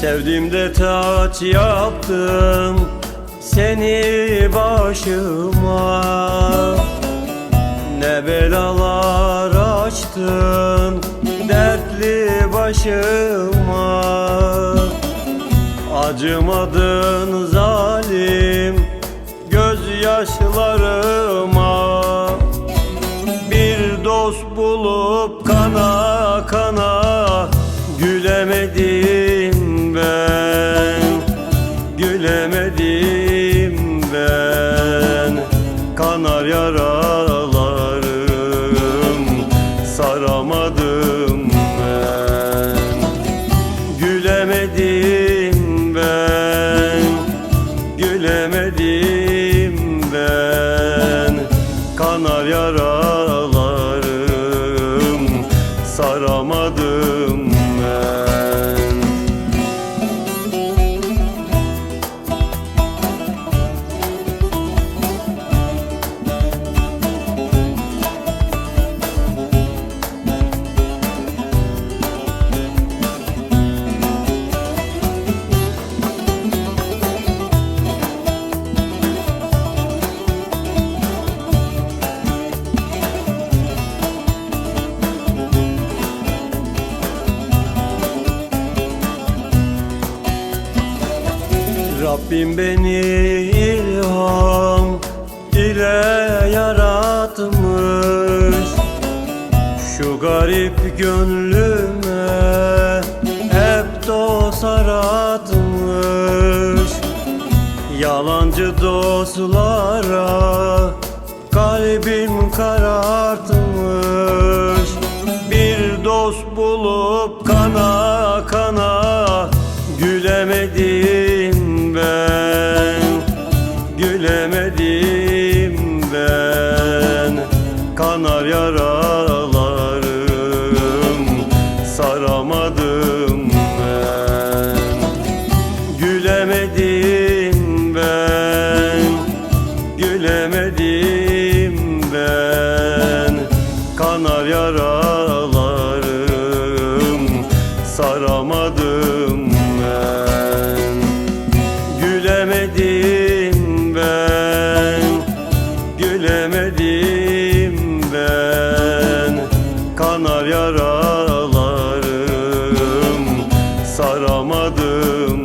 Sevdiğimde taç yaptım seni başıma. Ne belalar açtın dertli başıma. Acımadın zalim gözyaşlarıma. Bir dost bulup kana kana gülemedim Kanar yaralarım. Saramadım ben. Gülemedim ben. Gülemedim ben. Kanar yaralarım. Saramadım Rabbim beni ilham ile yaratmış. Şu garip gönlüme hep dost aratmış. Yalancı dostlara kalbim karartmış. Bir dost bulup kana yaralarım saramadım ben. Gülemedim ben Gülemedim ben. Kanar yaralarım Saramadım ben. Gülemedim ben Gülemedim ben Kanar yaralarım. Saramadım